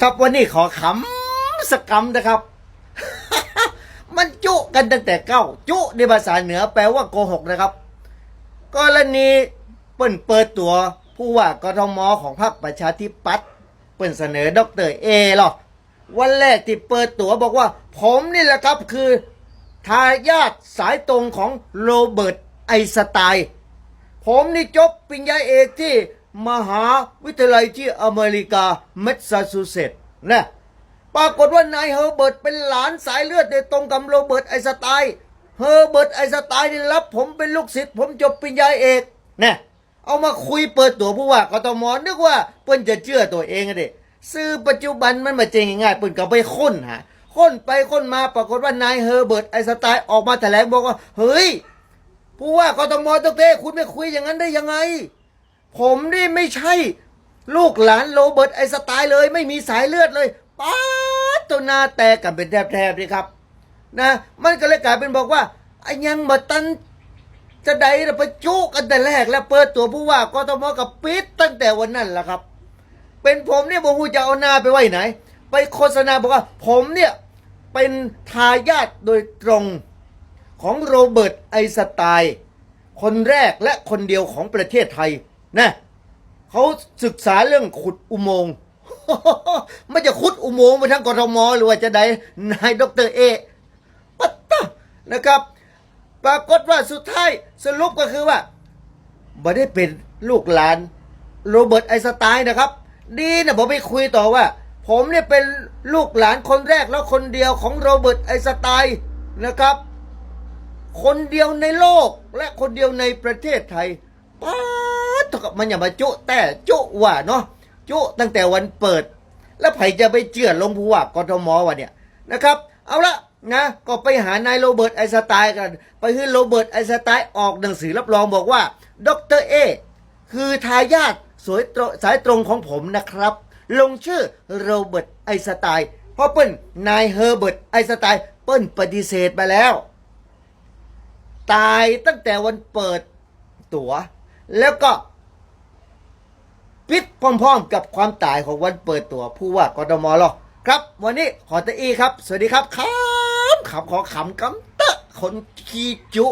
ครับวันนี้ขอขำสกกำนะครับ มันจุกันตั้งแต่เก้า จุในภาษาเหนือแปลว่าโกหกนะครับกรณีเปิ้นเปิดตัวผู้ว่ากทมของพรรคประชาธิปัตย์เปิ้นเสนอดรเอหรอวันแรกที่เปิดตัวบอกว่า ผมนี่แหละครับคือ ทายาทสายตรงของโรเบิร์ตไอน์สไตน์ผมนี่จบปริญญาเอกที่ มหาวิทยาลัยที่อเมริกาแมสซาชูเซตส์นะปรากฏว่านายเฮอร์เบิร์ตเป็นหลานสายเลือดโดยตรงกับโรเบิร์ตไอสไตน์เฮอร์เบิร์ตไอสไตน์นี่รับผมเป็นลูกศิษย์ผมจบปริญญาเอกนะเอามาคุยเปิดตัวผู้ว่ากทมนึกว่าเปิ้นจะเชื่อตัวเองอะดิสื่อปัจจุบันมันมาเจงง่ายๆเปิ้นก็ไปค้นหาค้นไปค้นมาปรากฏว่านายเฮอร์เบิร์ตไอสไตน์ออกมาแถลงบอกว่าเฮ้ยผู้ว่ากทมตกเต้คุณไม่คุยอย่างนั้นได้ยังไง ผมนี่ไม่ใช่ลูกหลานโรเบิร์ตไอสไตน์เลย ไม่มีสายเลือดเลยป๊าตัวหน้าแตกกันเป็นแทบๆเลยครับ นะ มันก็เลยกลายเป็นบอกว่าไอ้ยังมาตันจะใดน่ะไปจุกันแต่แรก แล้วเปิดตัวผู้ว่ากทมกับปิดตั้งแต่วันนั้นแหละครับ เป็นผมเนี่ยบอกว่าจะเอาหน้าไปไว้ไหน ไปโฆษณาบอกว่า ผมเนี่ยเป็นทายาทโดยตรงของโรเบิร์ตไอสไตน์คนแรกและคนเดียวของประเทศไทย นะเขาศึกษาเรื่องขุดอุโมงค์ไม่จะขุดอุโมงค์ไปทั้งกทมหรือว่าจะได้นายดรเอปัตตนะครับ ปรากฏว่าสุดท้ายสรุปก็คือว่าไม่ได้เป็นลูกหลานโรเบิร์ตไอสไตน์นะครับ ดีนะผมไปคุยต่อว่า ผมเนี่ยเป็นลูกหลานคนแรกแล้วคนเดียวของโรเบิร์ตไอสไตน์นะครับ คนเดียวในโลกและคนเดียวในประเทศไทยป๊าดเท่า กับมันอย่ามาจุแต่จุว่าเนาะจุตั้งแต่วันเปิด แล้วไผจะไปเจือลงผู้ว่ากทมวะเนี่ยนะครับ เอาละนะก็ไปหานายโรเบิร์ตไอสไตน์กัน ไปให้โรเบิร์ตไอสไตน์ออกหนังสือรับรองบอกว่าดรเอคือทายาทสวยสายตรงของผมนะครับ ลงชื่อโรเบิร์ตไอสไตน์เพราะเปิ้ลนายเฮอร์เบิร์ตไอสไตน์เปิ้ลปฏิเสธไปแล้ว ตายตั้งแต่วันเปิดตัว๋วแล้วก็ ปิดพร้อมๆ กับความตายของวันเปิดตัวผู้ว่ากทมหรอกครับ วันนี้ขอตะอีครับ สวัสดีครับขำขำขอขำกำเตะคนขี้จุ